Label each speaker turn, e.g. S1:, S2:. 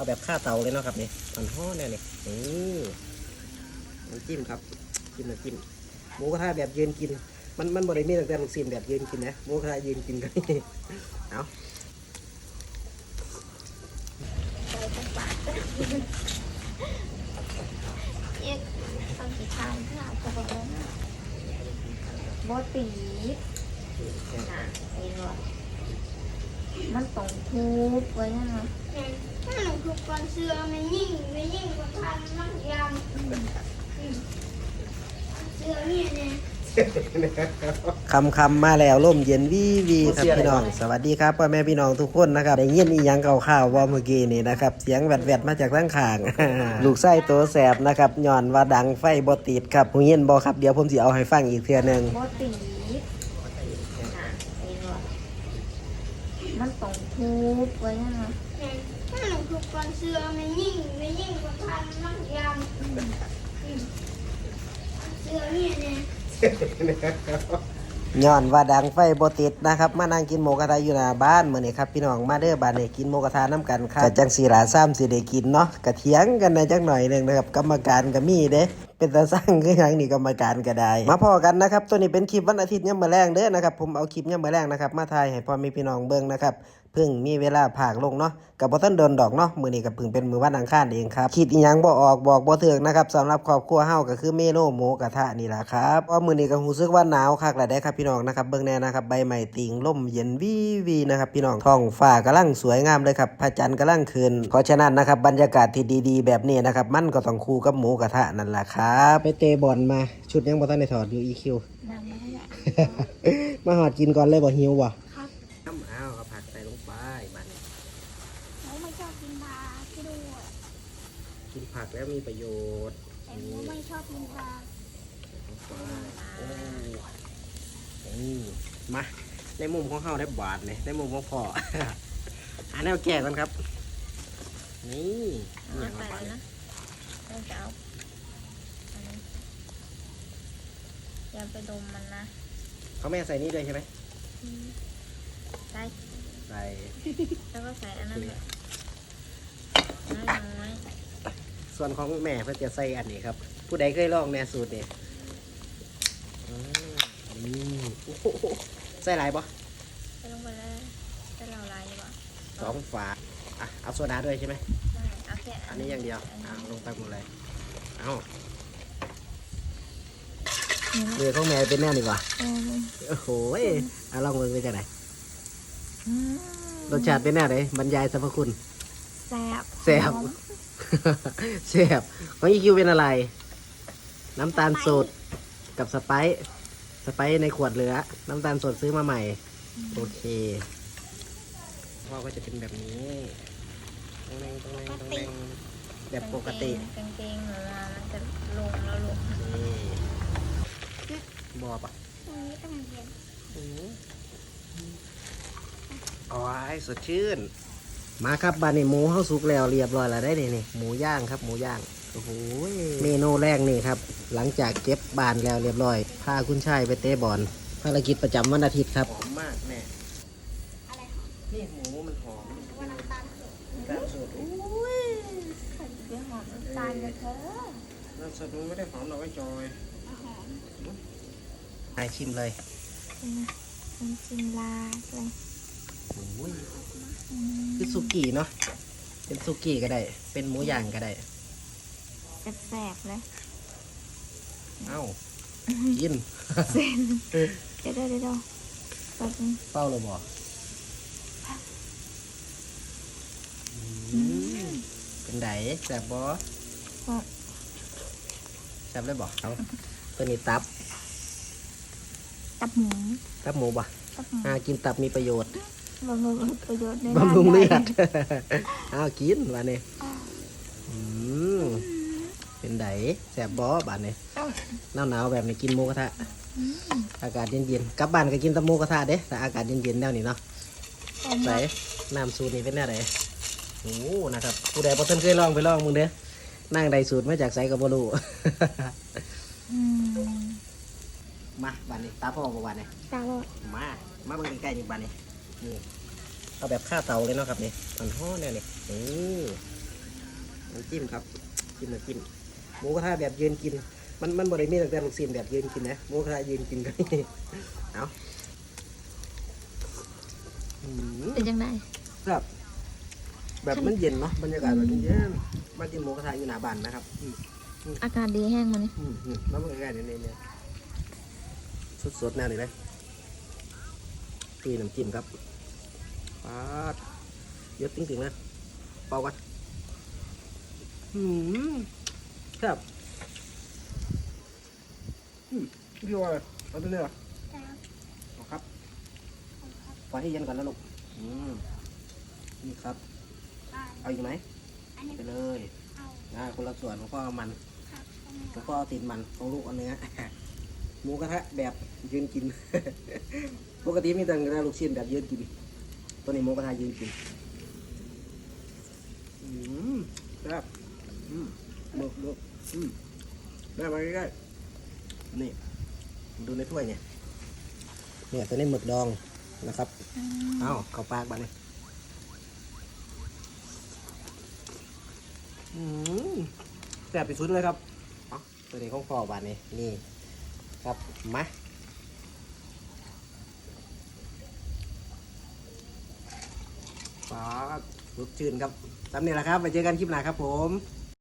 S1: เอาแบบข้าเตาเลยเนาะครับนี่มันห่อแน่นี่นี่น้ำจิ้มครับจิ้มน้ำจิ้มหมูกระทะแบบยืนกิน มันมันบริมีตั้งแต่ลูกซีนแบบยืนกินนะหมูกระทะยืนกินกันเอา
S2: ยังกเอ็กตอนข้ายค่ะจะบอกว่าบตีน่ะเห็นว่ามันต้องทุบไว้เนนะ
S3: ถ้าหนูถูกก่อนเสือมันยิ่งมันยิ่งกว่าพันมากยามเสือเนี่ยเนี่ย
S1: คำคำมาแล้วล่มเย็นวีวีครับพี่น้อง สวัสดีครับพ่อแม่พี่น้องทุกคนนะครับได้ยินอีหยังเก่าข่าวว่าเมื่อกี้นี่นะครับเสียงแวดๆมาจากทั้งข้าง ลูกไส้โตแสบนะครับย้อนว่าดังไฟบ่ติดครับหูเย็นบ่ครับเดี๋ยวผมสิเอาให้ฟังอีกเทื่อหนึง
S2: บอตีน่ะเห็นว่ามันต้องทุบไว้นั่นนะ
S3: ถ้าหนูถูกก่อนเสือมันยิ่งมันยิ่งกว่าพันมากยามเสือเนี่ยเนี่ย
S1: ย้อนว่าดังไฟบ่ติดนะครับ มานั่งกินหมูกระทะอยู่หน้าบ้านมื้อนี้ครับพี่น้องมาเด้อบ้านนี้กินหมูกระทะน้ำกันครับก็จังสีหลาซ้ำสิได้กินเนาะก็เถียงกันในจักหน่อยหนึงนะครับ กรรมการก็มีเด้เป็นตาสร้างคือหยังนี่กรรมการก็ได้ มาพอกันนะครับ ตัวนี้เป็นคลิปวันอาทิตย์ยามมื้อแรงเด้อนะครับผมเอาคลิปยามมื้อแรงนะครับ มาถ่ายให้พ่อแม่พี่น้องเบิ่งนะครับเพิ่งมีเวลาผากลงเนาะกับบ่ทันโดนดอกเนาะมื้อนี้ก็เพิ่งเป็นมื้อวันอังคารเองครับคิดอีหยังบ่ออกบอกบ่ถึกนะครับสำหรับครอบครัวเฮาก็คือเมนูหมูกระทะนี่ล่ะครับว่ามื้อนี้ก็รู้สึกว่าหนาวคักแล้วได้ครับพี่น้องนะครับเบิ่งแน่นะครับใบไม้ติงลมเย็นวีวีนะครับพี่น้องท้องฟ้ากำลังสวยงามเลยครับพระจันทร์กำลังขึ้นเพราะฉะนั้นนะครับบรรยากาศที่ดีๆ แบบนี้นะครับมันก็ต้องคู่กับหมูกระทะนั่นล่ะครับไปเตะบอลมาชุดยังบ่ทันได้ถอดอยู่ EQ
S2: นำมาแหละ
S1: มาหอดกินก่อนเลยบ่หิวบ่
S3: ครับ
S1: น้ำอ้าวเอาผักใส่ลงไปบัดนี้
S3: หนูไม่ชอบกินปลาที่ดูอะ
S1: กินผักแล้วมีประโยชน์
S3: แต่หนูไม่ชอบกินปลา
S1: โอ้นี่ มาในมุมของเขาได้บาทเนี่ยในมุมของพ่ออันนี้เอาแก่กันครับ นี่
S2: เอา
S1: เนี่ย
S2: ใส่
S1: มา
S2: เลยนะเราจะเอาอันนี้อย่าไปดมมันนะ
S1: เขาแม่ใส่นี่ด้วยใช่ไหม
S2: ใส่
S1: ใส่
S2: แล้วก็ใส่อันนั้นด้วยน้อย
S1: ส่วนของแม่เพื่อจะใส่อันนี้ครับ ผู้ใดเคยลองแน่สูตรนี่อืมนี่ โอ้โหใส่หลายปะ
S2: ๆใส่ลงไปเลยใส่เราลายดีกว่า
S1: สองฝาอะเอาโซดาด้วยใช่ไหม
S2: ได้เอาแค่
S1: อันนี้อย่างเดียวอ่าลงไปหมดเลยเอาเรือของแม่เป็นแน่ดีกว่า
S2: อืม
S1: โอ้โหยเอาลองมือไปกันไหน
S2: อืม
S1: รสชาติเป็นแน่ไหนบรรยายสรรพคุณ
S2: แซ่บ
S1: แซ่บ
S2: หอม
S1: แซ่บของอีคิวเป็นอะไร น้ำตาลสดกับสไปซ์ สไปซ์ในขวดเหลือ น้ำตาลสดซื้อมาใหม่ โอเคพ่อก็จะเป็นแบบนี้ตรงแรงตรงแรงตรงแรงแบบปกติ
S2: กางเกงหนูมามันจะลงแล้วลง
S1: นี่บอปะ
S3: ตรงนี้ต้องเย็น
S1: อ๋อไอ้สดชื่น มาครับบานนี่หมูเข้าสุกแล้วเรียบร้อยแล้วได้นี่นี่หมูย่างครับ หมูย่าง โอ้โหเมนูแรกนี่ครับ หลังจากเก็บบานแล้วเรียบร้อย พาคุณชายไปเตะบอลภารกิจประจำวันอาทิตย์ครับ หอมมากแม่
S3: อะไร
S1: นี่หมูมันหอม
S3: ว่าน้ำตาลสด
S1: น้ำสด
S2: อุ้ยใส่เยอะหอมน้ำตาลเลยเธอ
S1: น้ำสดมันไม่ได้หอมหรอกไอ้จอย
S3: หอม
S1: ไอชิมเลย
S2: เป็นจินลาเลย
S1: โอ้ยคือสุกี้เนาะเป็นสุกี้ก็ได้ เป็นหมูย่างก็ได้
S2: แสบๆเลย
S1: เอ้ากิน
S2: เดี๋ยวเดี๋ยวเดี๋ยวแป๊บนึง
S1: เป้าเลยบอกเป็นไดแสบบอแสบเลยบอกเอาตัวนี้ตับ
S2: ตับหมู
S1: ตับหมูบ่
S2: ตับหมู
S1: อ่ากินตับมีประโยชน์
S2: บำรุงประโยชน์ใน
S1: บำรุงเลือด
S2: ด้านใอ้า
S1: วกินบานนี้อืม เป็นไดแสบบอบานนี้หนาวหนาวๆแบบนี้กินหมูกระทะอากาศเย็นๆกลับบ้านก็กินแตะมูกระทะเด้แต่อากาศเย็นๆแล้วนี่เนาะใส่น้ำสูตรนี่เป็นแนวไหนโอ้นะครับผู้ใดบ่ทันเคยลองไปลองมึงเด้อนั่งใดสูตรมาจากไสก็บ่รู้
S2: อืม
S1: มาบ้านนี้ตาพ่อบ่บ้านนี้
S2: ตาบอด
S1: มามาเบิ่งใกล้ๆนี่บ้านนี้นี่เอาแบบข้าเตาเลยเนาะครับนี่มันฮ้อนแน่นี่นี่น้ำจิ้มครับ จิ้มน้ำจิ้ม หมูกระทะแบบยืนกิน มันมันบริมีตั้งแต่ลูกชิ้นแบบยืนกินนะหมูกระทะยืนกินก็มีเอาอืม
S2: เป็นยังไง
S1: ครับแบบมันเย็นเนาะบรรยากาศแบบเย็นๆมากินหมูกระทะอยู่หน้าบ้านนะครับอืม
S2: อากาศดีแห้งมันนี่
S1: อืมอืมแล้วมันใกล้ๆนี่เนี่ยสดๆแน่เลยนะตีน้ำจิ้มครับปาดเยอะจริงๆนะเป่ากันอืม ครับอืมพี่ว่าเอาตัวนี้เหรอเอาครับปล่อยให้เย็นก่อนนะลูกอืมนี่ครับ เอาอีกไหม
S3: อันนี้
S1: ไปเลย
S3: เอา
S1: อ่าคนละส่วนของพ่อเอามัน
S3: ครับ
S1: แล้วก็ติดมันของลูกเอาเนื้อหมูกระทะแบบยืนกิน ปกติมีแต่ลูกชิ้นแบบยืนกิน ตัวนี้หมูกระทะยืนกินอืมครับอืมหมึกหมึก อืมได้มาใกล้ๆนี่ดูในถ้วยเนี่ยเนี่ยตัวนี้หมึกดองนะครับ เอ้าเข้าปากบ้านนี่อืมแซ่บที่สุดเลยครับเอาตัวนี้ของพ่อบานนี้นี่ครับมาปาดลุกชื่นครับตามนี้แหละครับ ไปเจอกันคลิปหน้าครับผม